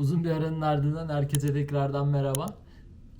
Uzun bir aranın ardından herkese tekrardan merhaba.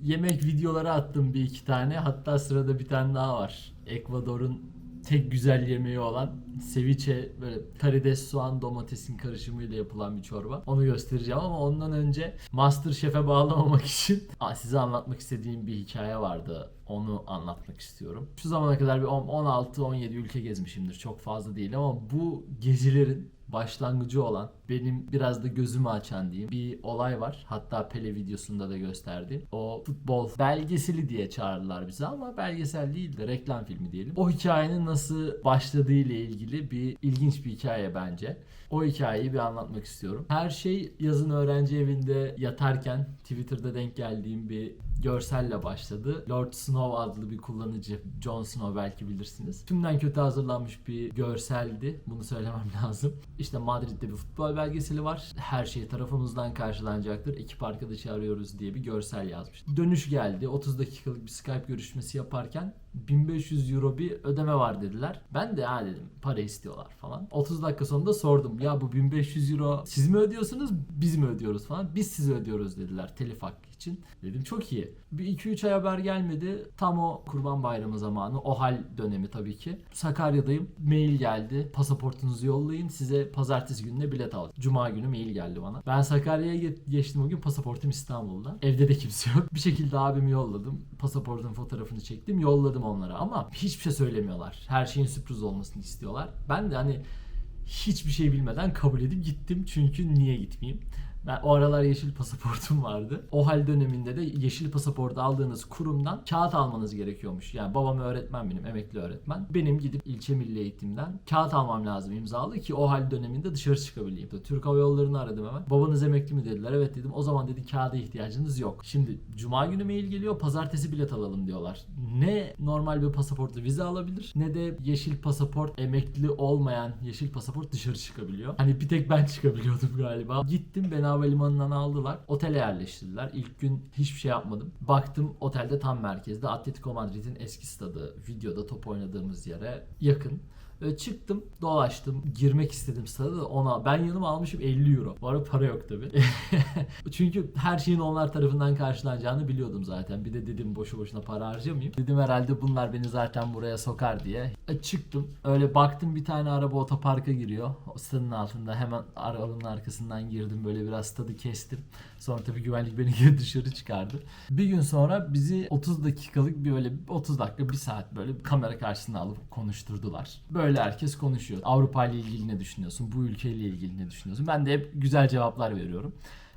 Yemek videoları attım bir iki tane. Hatta sırada bir tane daha var. Ekvador'un tek güzel yemeği olan ceviche böyle karides, soğan, domatesin karışımıyla yapılan bir çorba. Onu göstereceğim ama ondan önce Masterchef'e bağlamamak için size anlatmak istediğim bir hikaye vardı. Onu anlatmak istiyorum. Şu zamana kadar bir 16-17 ülke gezmişimdir. Çok fazla değil ama bu gezilerin başlangıcı olan benim biraz da gözümü açan diyeyim bir olay var. Hatta Pele videosunda da gösterdi. O futbol belgeseli diye çağırdılar bize ama belgesel değil de reklam filmi diyelim. O hikayenin nasıl başladığı ile ilgili bir ilginç bir hikaye bence. O hikayeyi bir anlatmak istiyorum. Her şey yazın öğrenci evinde yatarken Twitter'da denk geldiğim bir görselle başladı. Lord Snow adlı bir kullanıcı, Jon Snow belki bilirsiniz. Tümden kötü hazırlanmış bir görseldi. Bunu söylemem lazım. İşte Madrid'de bir futbol belgeseli var. Her şey tarafımızdan karşılanacaktır. Ekip arkadaşı arıyoruz diye bir görsel yazmış. Dönüş geldi. 30 dakikalık bir Skype görüşmesi yaparken 1500 euro bir ödeme var dediler. Ben de ha dedim para istiyorlar falan. 30 dakika sonunda sordum. Ya bu 1500 euro siz mi ödüyorsunuz biz mi ödüyoruz falan. Biz size ödüyoruz dediler telif hakkı için. Dedim çok iyi. Bir 2-3 ay haber gelmedi. Tam o kurban bayramı zamanı. O hal dönemi tabii ki. Sakarya'dayım. Mail geldi. Pasaportunuzu yollayın. Size pazartesi gününe bilet al. Cuma günü mail geldi bana. Ben Sakarya'ya ge- geçtim o gün. Pasaportum İstanbul'da. Evde de kimse yok. Bir şekilde abimi yolladım. Pasaportun fotoğrafını çektim. Yolladım onlara ama hiçbir şey söylemiyorlar. Her şeyin sürpriz olmasını istiyorlar. Ben de hani hiçbir şey bilmeden kabul edip gittim. Çünkü niye gitmeyeyim? Ben o aralar yeşil pasaportum vardı. O hal döneminde de yeşil pasaport aldığınız kurumdan kağıt almanız gerekiyormuş. Yani babam öğretmen benim, emekli öğretmen. Benim gidip ilçe milli eğitimden kağıt almam lazım imzalı ki o hal döneminde dışarı çıkabileyim. Türk Hava Yolları'nı aradım hemen. Babanız emekli mi dediler. Evet dedim. O zaman dedi kağıda ihtiyacınız yok. Şimdi cuma günü mail geliyor. Pazartesi bilet alalım diyorlar. Ne normal bir pasaportla vize alabilir ne de yeşil pasaport emekli olmayan yeşil pasaport dışarı çıkabiliyor. Hani bir tek ben çıkabiliyordum galiba. Gittim beni havalimanından aldılar. Otele yerleştirdiler. İlk gün hiçbir şey yapmadım. Baktım otelde tam merkezde Atletico Madrid'in eski stadı. Videoda top oynadığımız yere yakın. Ve çıktım, dolaştım, girmek istedim stada da ona. Ben yanıma almışım 50 euro. Bu arada para yok tabi. Çünkü her şeyin onlar tarafından karşılanacağını biliyordum zaten. Bir de dedim boşu boşuna para harcamayayım. Dedim herhalde bunlar beni zaten buraya sokar diye. E, çıktım. Öyle baktım bir tane araba otoparka giriyor. O stadın altında hemen arabanın arkasından girdim. Böyle biraz stadı kestim. Sonra tabii güvenlik beni geri dışarı çıkardı. Bir gün sonra bizi 30 dakikalık bir böyle 30 dakika bir saat böyle kamera karşısına alıp konuşturdular. Böyle herkes konuşuyor. Avrupa ile ilgili ne düşünüyorsun? Bu ülkeyle ilgili ne düşünüyorsun? Ben de hep güzel cevaplar veriyorum.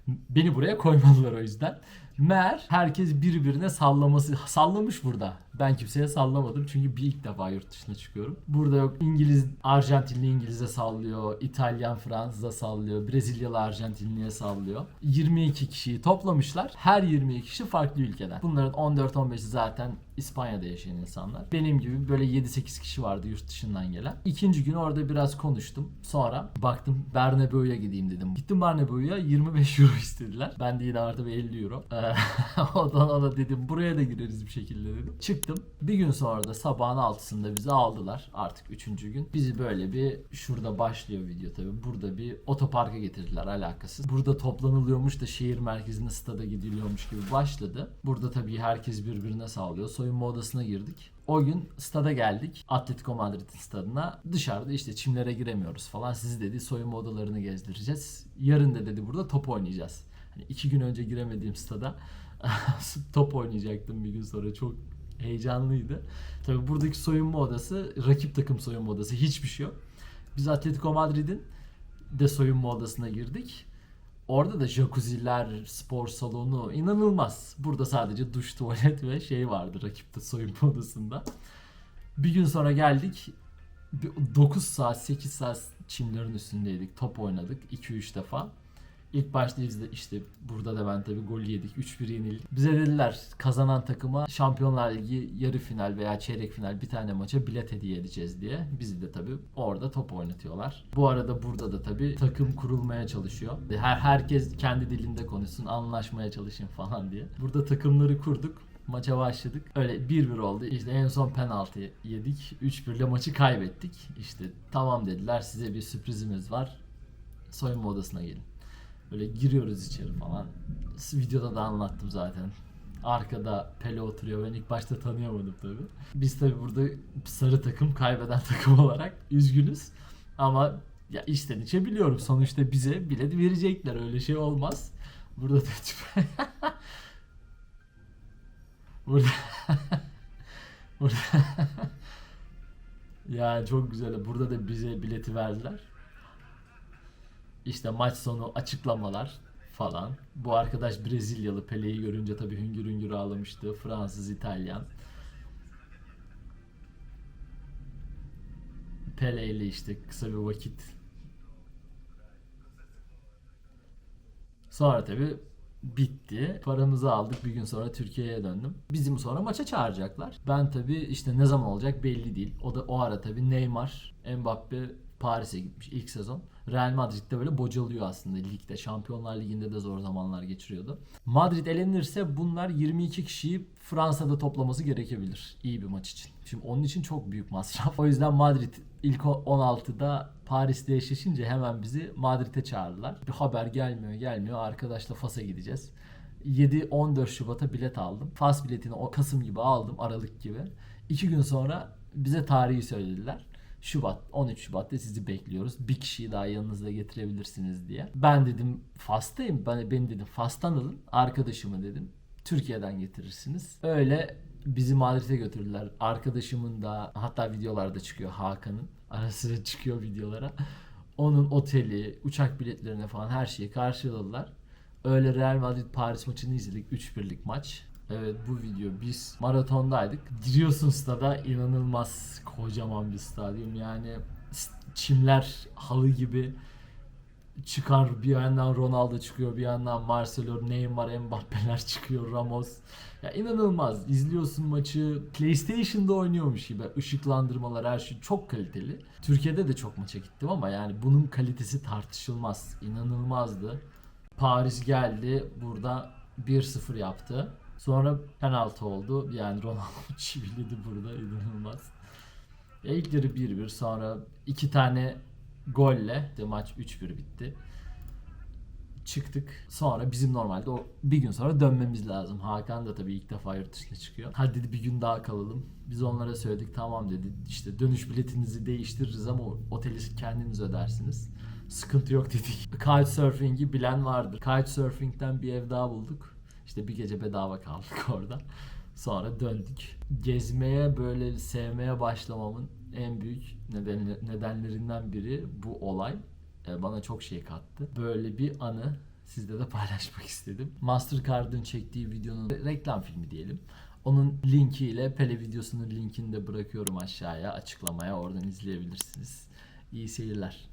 Beni buraya koymadılar o yüzden. Meğer herkes birbirine sallaması sallamış burada. Ben kimseye sallamadım çünkü bir ilk defa yurt dışına çıkıyorum. Burada yok İngiliz Arjantinli İngiliz'e sallıyor, İtalyan Fransız'a sallıyor, Brezilyalı Arjantinli'ye sallıyor. 22 kişiyi toplamışlar. Her 22 kişi farklı ülkeden. Bunların 14-15'i zaten İspanya'da yaşayan insanlar. Benim gibi böyle 7-8 kişi vardı yurt dışından gelen. İkinci gün orada biraz konuştum. Sonra baktım Bernabeu'ya gideyim dedim. Gittim Bernabeu'ya 25 euro istediler. Ben de yine artı bir 50 euro. Ee, Ondan ona dedim buraya da gireriz bir şekilde dedim. Çıktım. Bir gün sonra da sabahın altısında bizi aldılar artık üçüncü gün. Bizi böyle bir şurada başlıyor video tabi. Burada bir otoparka getirdiler alakasız. Burada toplanılıyormuş da şehir merkezine stada gidiliyormuş gibi başladı. Burada tabii herkes birbirine sağlıyor. Soyunma odasına girdik. O gün stada geldik. Atletico Madrid'in stadına. Dışarıda işte çimlere giremiyoruz falan. Sizi dedi soyunma odalarını gezdireceğiz. Yarın da dedi burada top oynayacağız. Hani iki gün önce giremediğim stada top oynayacaktım bir gün sonra. Çok heyecanlıydı. Tabii buradaki soyunma odası rakip takım soyunma odası. Hiçbir şey yok. Biz Atletico Madrid'in de soyunma odasına girdik. Orada da jacuzziler, spor salonu inanılmaz. Burada sadece duş, tuvalet ve şey vardı rakipte soyunma odasında. Bir gün sonra geldik. 9 saat, 8 saat çimlerin üstündeydik. Top oynadık 2-3 defa. İlk başta biz de işte burada da ben tabii gol yedik. 3-1 yenildik. Bize dediler kazanan takıma Şampiyonlar Ligi yarı final veya çeyrek final bir tane maça bilet hediye edeceğiz diye. Bizi de tabii orada top oynatıyorlar. Bu arada burada da tabii takım kurulmaya çalışıyor. Her herkes kendi dilinde konuşsun, anlaşmaya çalışın falan diye. Burada takımları kurduk maça başladık. Öyle 1-1 oldu. İşte en son penaltı yedik. 3-1 ile maçı kaybettik. İşte tamam dediler size bir sürprizimiz var. Soyunma odasına gelin. Böyle giriyoruz içeri falan. Videoda da anlattım zaten. Arkada Pele oturuyor. Ben ilk başta tanıyamadım tabii. Biz tabii burada sarı takım kaybeden takım olarak üzgünüz. Ama ya içten içe biliyorum. Sonuçta bize bilet verecekler. Öyle şey olmaz. Burada da Burada Burada Ya çok güzel. Burada da bize bileti verdiler. İşte maç sonu açıklamalar falan. Bu arkadaş Brezilyalı Pele'yi görünce tabii hüngür hüngür ağlamıştı. Fransız, İtalyan. Pele ile işte kısa bir vakit. Sonra tabii bitti. Paramızı aldık. Bir gün sonra Türkiye'ye döndüm. Bizim sonra maça çağıracaklar. Ben tabii işte ne zaman olacak belli değil. O da o ara tabii Neymar, Mbappe Paris'e gitmiş ilk sezon. Real Madrid'de böyle bocalıyor aslında ligde. Şampiyonlar Ligi'nde de zor zamanlar geçiriyordu. Madrid elenirse bunlar 22 kişiyi Fransa'da toplaması gerekebilir iyi bir maç için. Şimdi onun için çok büyük masraf. O yüzden Madrid ilk 16'da Paris'te eşleşince hemen bizi Madrid'e çağırdılar. Bir haber gelmiyor gelmiyor. Arkadaşla Fas'a gideceğiz. 7-14 Şubat'a bilet aldım. Fas biletini o Kasım gibi aldım. Aralık gibi. İki gün sonra bize tarihi söylediler. Şubat, 13 Şubat'ta sizi bekliyoruz. Bir kişiyi daha yanınızda getirebilirsiniz diye. Ben dedim Fas'tayım. Ben, beni dedim Fas'tan alın. Arkadaşımı dedim. Türkiye'den getirirsiniz. Öyle bizi Madrid'e götürdüler. Arkadaşımın da hatta videolarda çıkıyor Hakan'ın. Ara sıra çıkıyor videolara. Onun oteli, uçak biletlerine falan her şeyi karşıladılar. Öyle Real Madrid Paris maçını izledik. 3-1'lik maç. Evet bu video biz maratondaydık. Giriyorsun stada inanılmaz kocaman bir stadyum yani çimler halı gibi çıkar bir yandan Ronaldo çıkıyor bir yandan Marcelo, Neymar, Mbappe'ler çıkıyor Ramos. Ya inanılmaz. İzliyorsun maçı PlayStation'da oynuyormuş gibi. Işıklandırmalar her şey çok kaliteli. Türkiye'de de çok maça gittim ama yani bunun kalitesi tartışılmaz. İnanılmazdı. Paris geldi burada 1-0 yaptı. Sonra penaltı oldu. Yani Ronaldo çiviledi burada inanılmaz. Ya ilk yarı 1-1 sonra iki tane golle de maç 3-1 bitti. Çıktık. Sonra bizim normalde o bir gün sonra dönmemiz lazım. Hakan da tabii ilk defa yurt dışına çıkıyor. Hadi dedi bir gün daha kalalım. Biz onlara söyledik tamam dedi. İşte dönüş biletinizi değiştiririz ama oteli kendiniz ödersiniz. Sıkıntı yok dedik. Couchsurfing'i bilen vardır. Couchsurfing'den bir ev daha bulduk. İşte bir gece bedava kaldık orada. Sonra döndük. Gezmeye böyle sevmeye başlamamın en büyük neden, nedenlerinden biri bu olay. E, Bana çok şey kattı. Böyle bir anı sizle de paylaşmak istedim. Mastercard'ın çektiği videonun reklam filmi diyelim. Onun linkiyle Pele videosunun linkini de bırakıyorum aşağıya açıklamaya. Oradan izleyebilirsiniz. İyi seyirler.